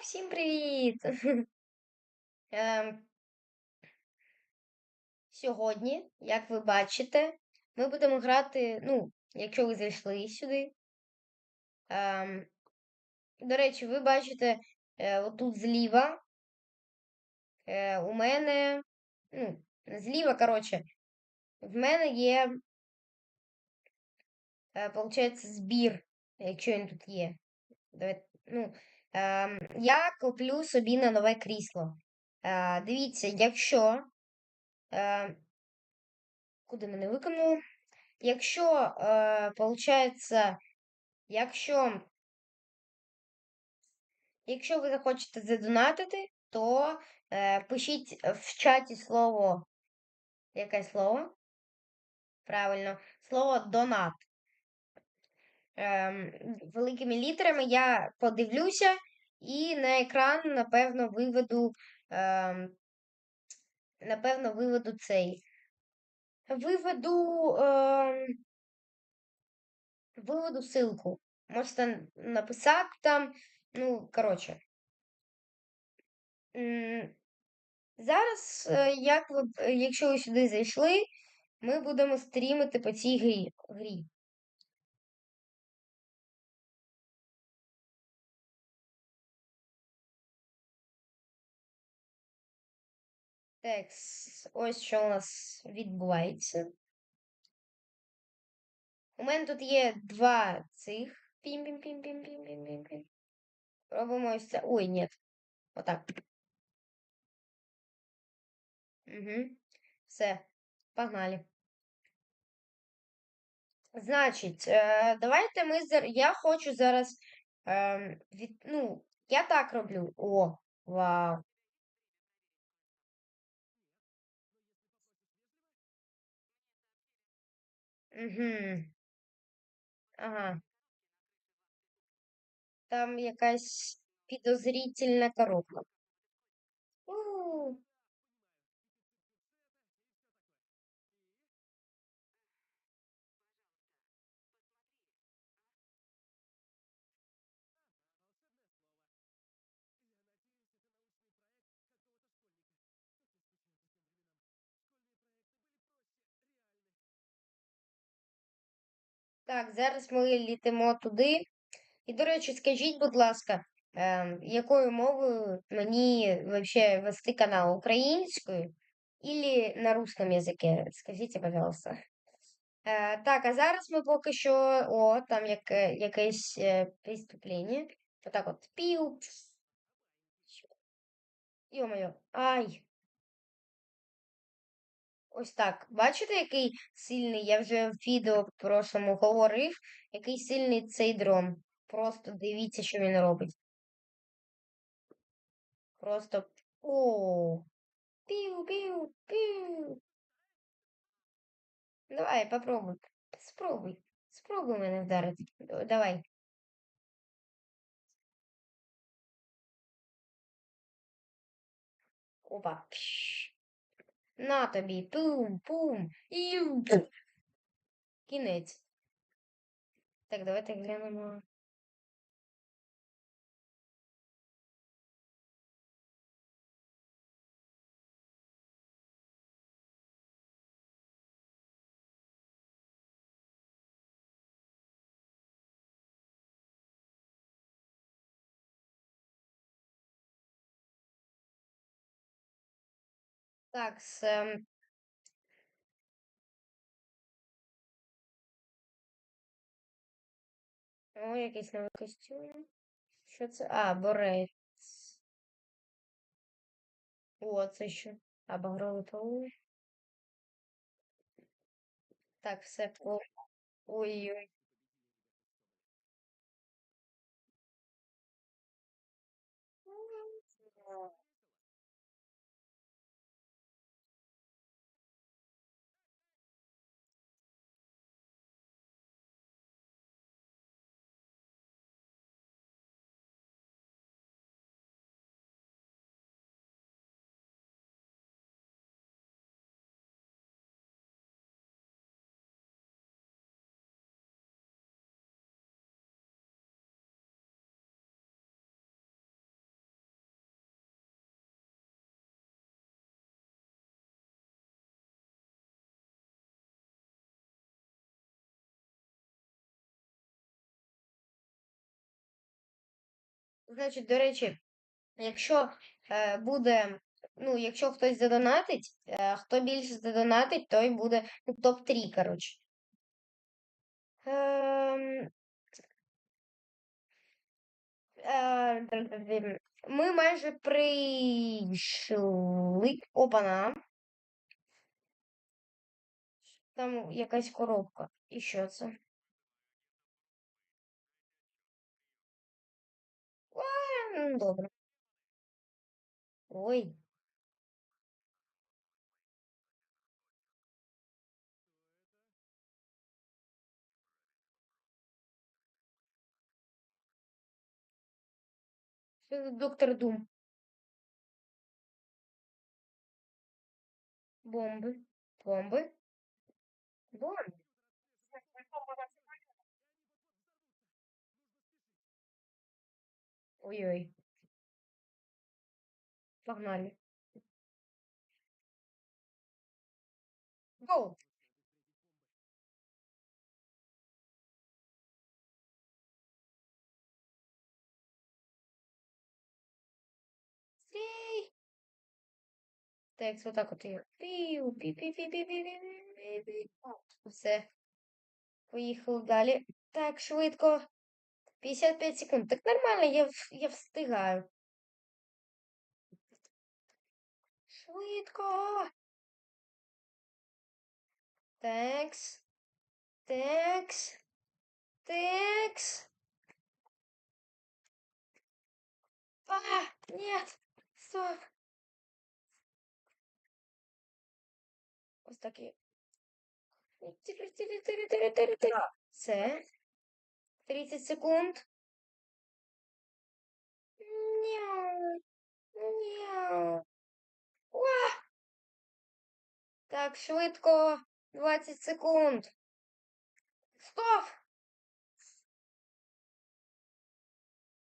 всім привіт! Ем, Сьогодні, як ви бачите, ми будемо грати, ну, якщо ви зайшли сюди. Ем, До речі, ви бачите е, отут зліва. Е, У мене, ну, зліва, коротше, в мене є, е, виходить, збір, якщо він тут є. Давайте, ну, я куплю собі на нове крісло. Е, Дивіться, якщо. Е, Куди мене виконало? Якщо, е, получається, якщо. Якщо ви захочете задонатити, то пишіть в чаті слово. Яке слово? Правильно, слово донат. Ем, великими літерами я подивлюся і на екран, напевно, виведу, ем, напевно, виведу цей. Виведу, ем, виведу ссылку. Можете написати там, ну, коротше. Зараз, е, як ви, якщо ви сюди зайшли, ми будемо стрімити по цій грі. Так, ось що у нас відбувається. У мене тут є два цих. Пім-пім-пім-пім-пім-пім-пім-пім. Робимо ось це. Ой, ні. Отак. Угу. Все, погнали. Значить, е, давайте ми. Я хочу зараз. Е, від... Ну, я так роблю. О, вау. Угу. Ага. Там якась підозрительна коробка. Так, зараз ми літимо туди. І, до речі, скажіть, будь ласка, е, якою мовою мені взагалі вести канал українською или на русском язике? Скажіть, пожалуйста. Е, так, а зараз ми поки що. О, там як, якесь е, преступлення. Отак от пів. Йо-моє. Ай. Ось так. Бачите, який сильний? Я вже в відео в говорив, який сильний цей дрон. Просто дивіться, що він робить. Просто. О! Піу, піу, піу. Давай, попробуй. Спробуй. Спробуй мене вдарити. Давай. Опа. Пш. На тобі. Пум, пум. Ю. Кінець. Так, давайте глянемо. Так. Ем, О, якийсь новий костюм. Що це? А, борець. О, це що? А, багровий паук. Так, все по. Ой-ой. Значить, до речі, якщо е, буде, ну, якщо хтось задонатить, е, хто більше задонатить, той буде ну, топ-3, коротше. Ем, е, ми майже прийшли. Опана. Там якась коробка. І що це? Ну, добре. Ой. Доктор Дум? Бомби. Бомби. Бомби. Ой-ой. Погнали. гоу Так, вот так от я. Піу, пі пі пі пі пі пі пі Все. Поїхали далі. Так, швидко. 55 секунд. Так нормально, я я встигаю. Швидко. Текс. Текс. Текс. А, нет. Стоп. Ось такі. Це. 30 секунд. Няу. Няу. Уа! Так, швидко. 20 секунд. Стоп!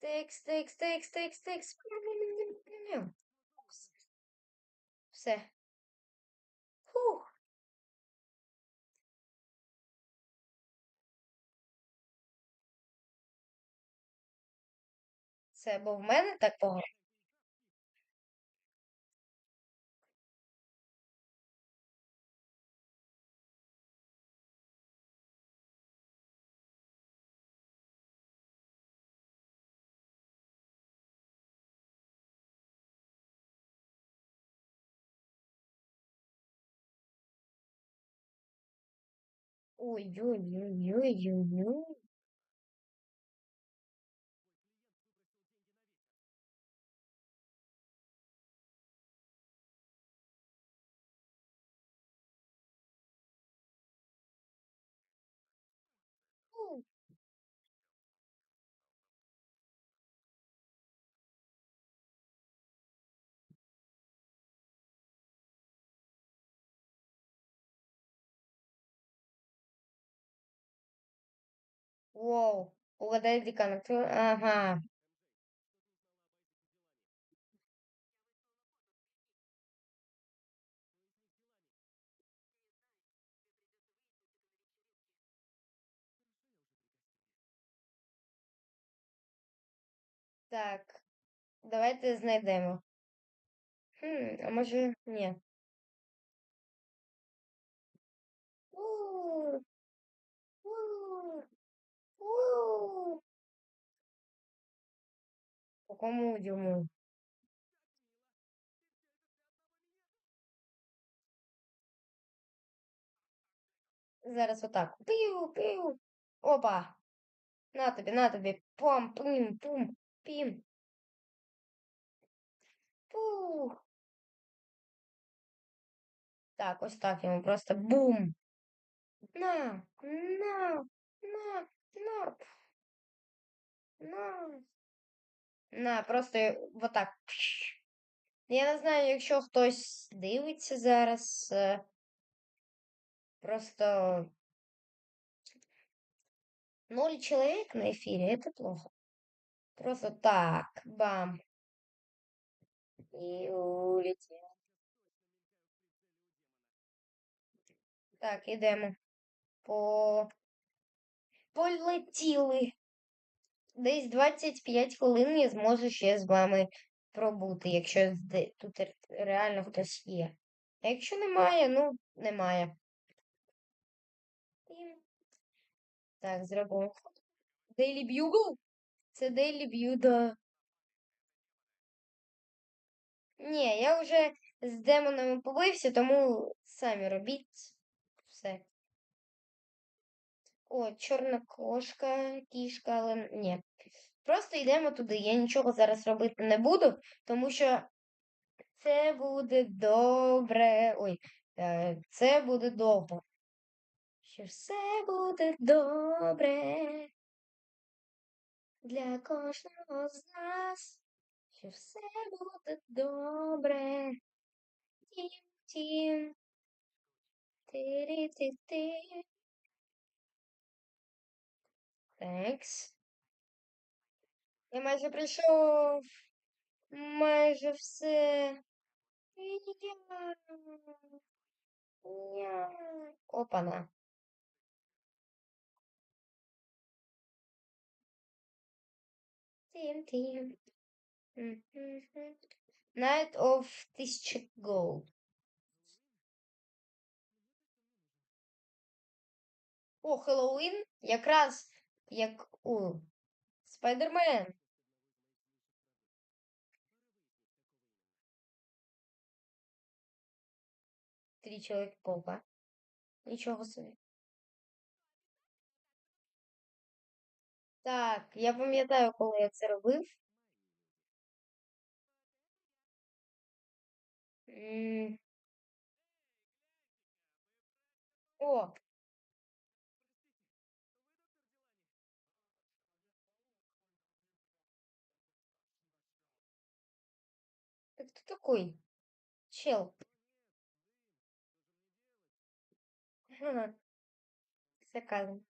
Текс, текс, текс, текс, текс. Все. Фух. Це бо в мене так погано. Ой-ой-ой-ой-ой-ой. Воу. Угадай декана. Ага. Так. Давайте знайдемо. Хм, а може ні. у. По кому йому? Зараз отак. Пиу, пиу. Опа. На тобі, на тобі. Пам, пим, пум, пім. Пух. Так, ось так йому просто бум. На, на, на, На. На. На, просто вот так. Я не знаю, якщо хтось дивиться зараз. е, Просто ноль человек на эфире, это плохо. Просто так, бам. И улетел. Так, ідемо. По... Полетіли. десь 25 хвилин я зможу ще з вами пробути, якщо тут реально хтось є. А якщо немає, ну, немає. Так, зробимо. Daily Bugle? Це Daily Bugle. Ні, я вже з демонами побився, тому самі робіть все. О, чорна кошка, кішка, але ні. Просто йдемо туди. Я нічого зараз робити не буду, тому що це буде добре. Ой, е, це буде довго. Що все буде добре для кожного з нас. Що все буде добре. Тім, тім. Тирі-ти-ти. Текс. Я майже прийшов. Майже все. Я. Опана. Тим, тим. Night of Тисячі Gold. О, Хеллоуін якраз як у Спайдермен. Три чоловік паука. Нічого собі. Так, я пам'ятаю, коли я це робив. М. О, кто такой? Чел. Ха. Заказан.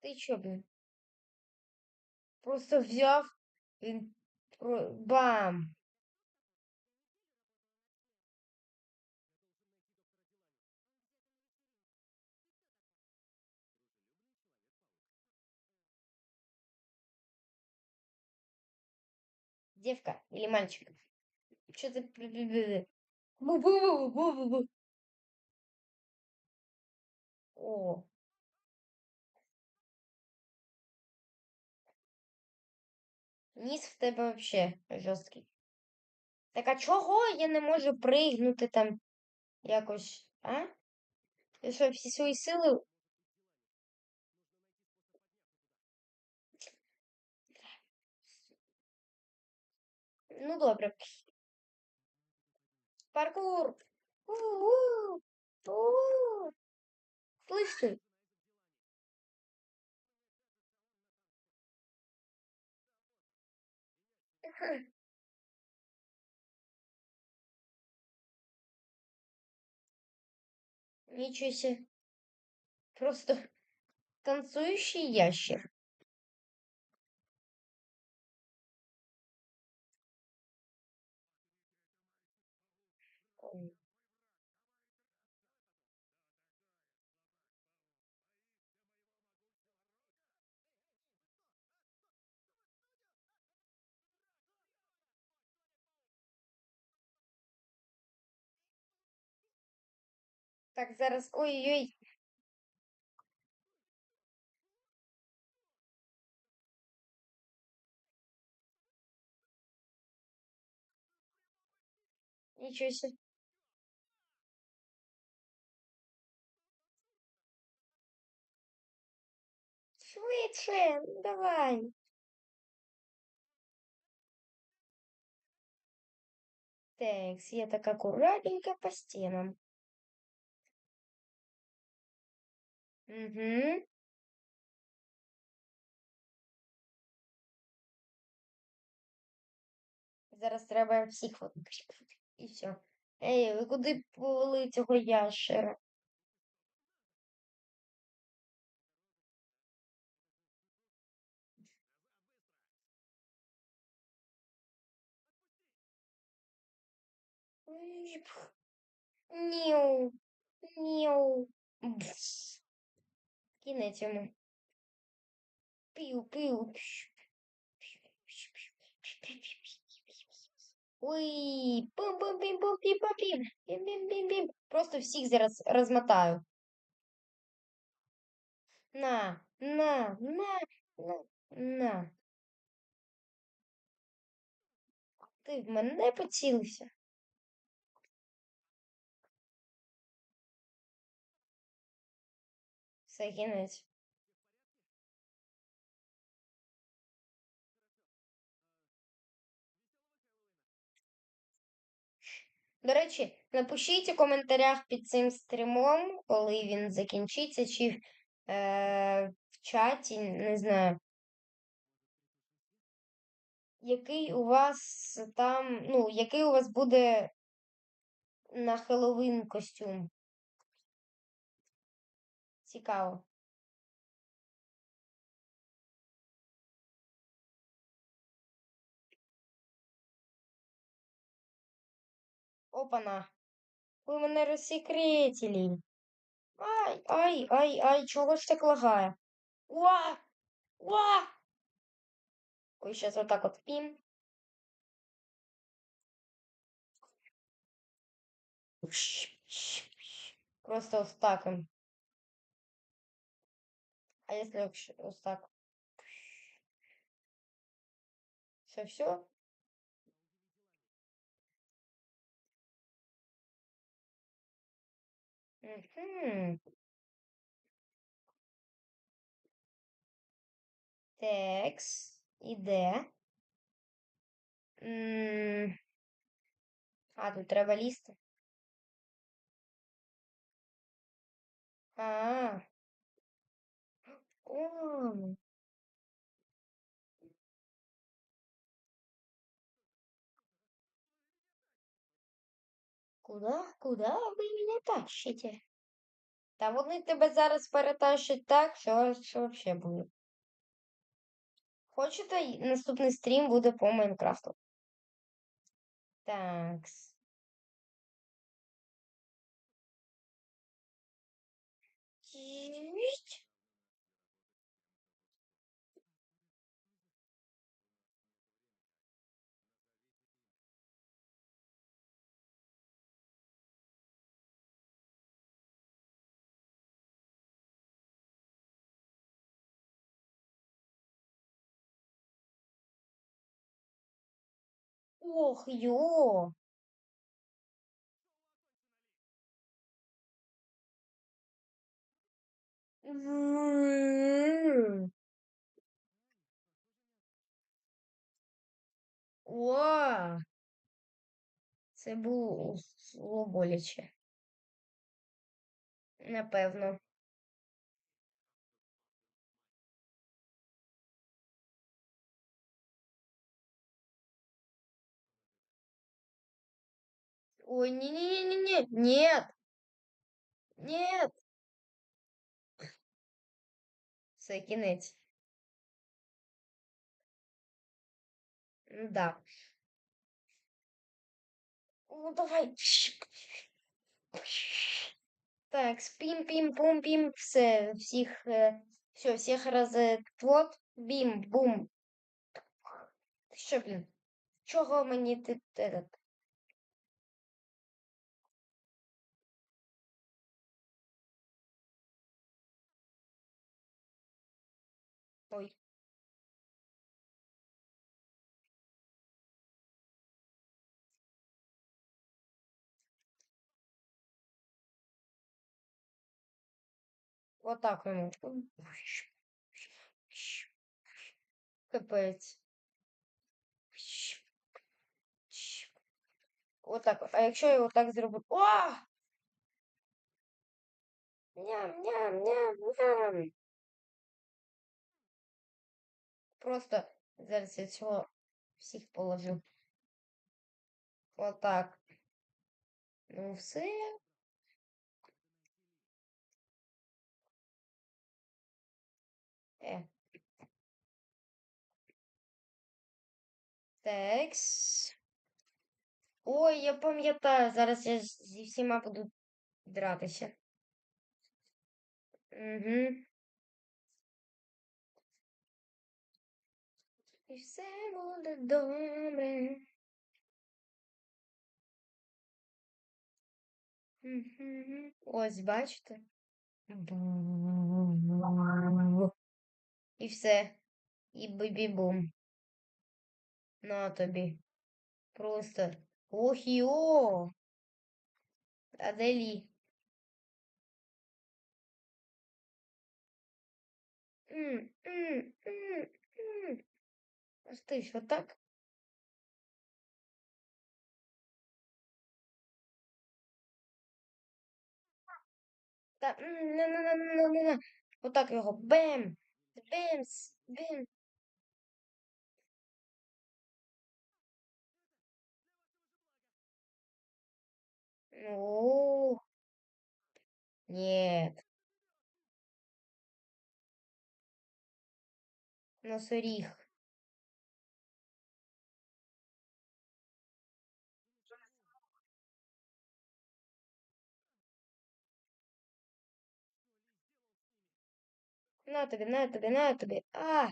Ты чё, блин? Просто взяв бам. Девка или мальчик? Что ты... О, низ в тебе вообще жорсткий. Так а чого я не можу пригнути там якось, а? Ти що, всі свої сили Ну, добре. Паркур. Слышь ты? Ничего себе. Просто танцующий ящер. Так, зараз. Ой-ой. Ничего себе. Швидше, давай. Так, я так аккуратненько по стенам. Угу. Зараз треба всіх от і все. Ей, ви куди повели цього ящера? Ніу. Ніу. Бс. Кінець йому. Пів. Ой, пум пум пім пум пім пум пім пім пім пім пім Просто всіх зараз розмотаю. На, на, на, на, на. Ти в мене поцілився? Кінець. До речі, напишіть у коментарях під цим стрімом, коли він закінчиться, чи е, в чаті, не знаю. Який у вас там, ну, який у вас буде на Хеллоуін костюм? Цікаво. Опана. Ви мене розсекретили. Ай, ай, ай, ай, чого ж так лагає? Уа! Уа! Ой, сейчас вот так вот пим. Просто вот так. им. А если вот так? Все, все? Угу. Текс. Іде. А, тут треба лізти. А. О. Куда? Куда ви мене тащите? Та вони тебе зараз перетащать так, що, вообще буде. Хочете, наступний стрім буде по Майнкрафту. Такс. Тіть. Ох, йо. О. Це було боляче. Напевно. Ой, не-не-не-не-не. Нет. Нет. Все, кінець. Да. Ну, давай. Так, спим, пим, пум, пим, все, всіх, все, всіх розетвот, бім, бум. Що, блін? Чого мені ти этот? Вот так ему. Капець. Вот так. от. А якщо я вот так зроблю. О! Ням, ням, ням, ням. Просто зараз я цього всіх. Вот так. Ну все. Текс. Ой, я пам'ятаю, зараз я зі всіма буду дратися. Угу. І все буде добре. Мгм. Ось, бачите? І все. І бибі-бум. На тобі. Просто. Ох і о! А де Лі? Ось ти що так? Та на на на на на на. Отак його. Бем! Бемс! Бем! Нет. Носоріг. На тобі, на тобі, на тобі. А!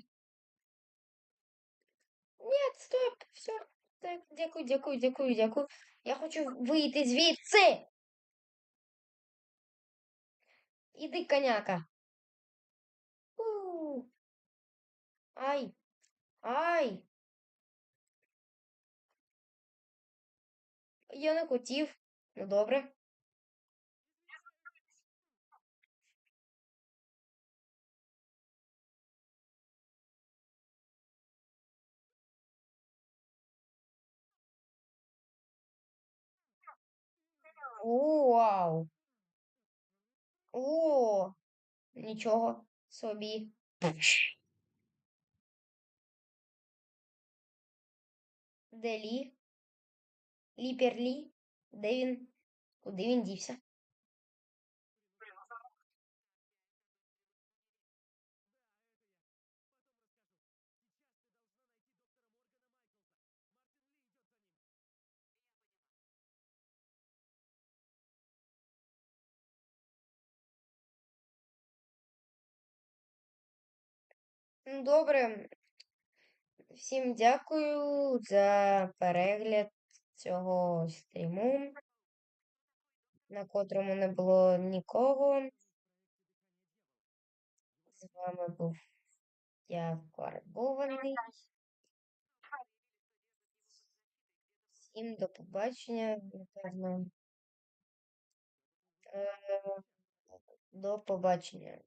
Нет, стоп, все. Так, дякую, дякую, дякую, дякую. Я хочу вийти звідси. Іди, коняка. У. Ай. Ай. Я не хотів. Ну, добре. Вау. О, нічого собі. Де Лі? Ліперлі? Де він? Куди він дівся? Добре. Всім дякую за перегляд цього стріму, на котрому не було нікого. З вами був я Фарбований. Всім до побачення, напевно. Е, До побачення.